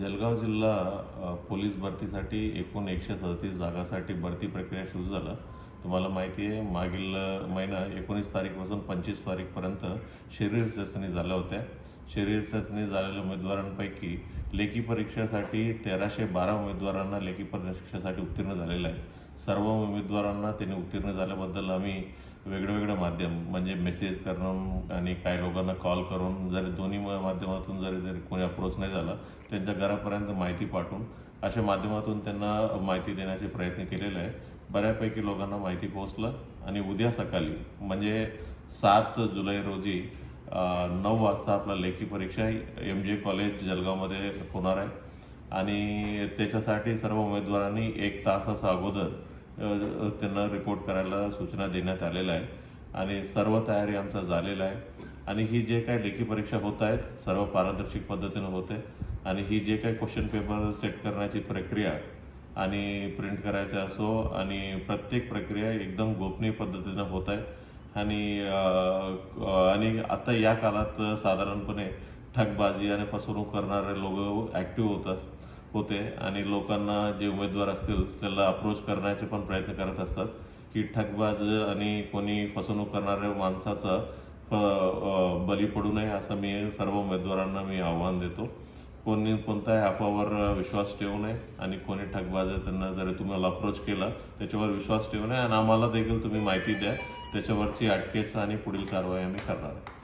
जळगाव जिल्हा पोलीस भरतीसाठी एकूण एकशे सदतीस जागासाठी भरती प्रक्रिया सुरू झालं. तुम्हाला माहिती आहे मागील महिना एकोणीस तारीखपासून पंचवीस तारीखपर्यंत शरीर चाचणी झाल्या होत्या. शरीर चाचणी झालेल्या उमेदवारांपैकी लेखी परीक्षेसाठी तेराशे बारा उमेदवारांना लेखी परीक्षेसाठी उत्तीर्ण झालेलं आहे. सर्व उमेदवारांना त्यांनी उत्तीर्ण झाल्याबद्दल आम्ही वेगळं वेगळं माध्यम म्हणजे मेसेज करणं आणि काही लोकांना कॉल करून जरी दोन्ही माध्यमातून जरी जरी कोणी अप्रोच नाही झाला त्यांच्या घरापर्यंत माहिती पाठवून अशा माध्यमातून त्यांना माहिती देण्याचे प्रयत्न केलेले आहे बऱ्यापैकी लोकांना माहिती पोहोचलं आणि उद्या सकाळी म्हणजे सात जुलै रोजी नऊ वाजता आपला लेखी परीक्षा एम जे कॉलेज जलगावमध्ये होणार आहे. आणि त्याच्यासाठी सर्व उमेदवारांनी एक तासाचा अगोदर त्यांना रिपोर्ट करायला सूचना देण्यात आलेल्या आहे आणि सर्व तयारी आमचा झालेला आहे. आणि ही जे काही लेखी परीक्षा होत आहेत सर्व पारदर्शक पद्धतीनं होते. आणि ही जे काही क्वेश्चन पेपर सेट करण्याची प्रक्रिया आणि प्रिंट करायचे असो आणि प्रत्येक प्रक्रिया एकदम गोपनीय पद्धतीनं होत आहेत आणि आणि आता या काळात साधारणपणे ठगबाजी आणि फसवणूक करणारे लोक ॲक्टिव्ह होतात. होते आणि लोकांना जे उमेदवार असतील त्याला अप्रोच करण्याचे पण प्रयत्न करत असतात की ठगबाज आणि कोणी फसवणूक करणाऱ्या माणसाचा बली पडू नये असं मी सर्व उमेदवारांना मी आव्हान देतो. कोणी कोणत्याही अफवावर विश्वास ठेवू नये आणि कोणी ठगबाज आहे त्यांना जरी तुम्हाला अप्रोच केला त्याच्यावर विश्वास ठेवू नये आणि आम्हाला देखील तुम्ही माहिती द्या. त्याच्यावरची अटकेस आणि पुढील कारवाई आम्ही करणार आहे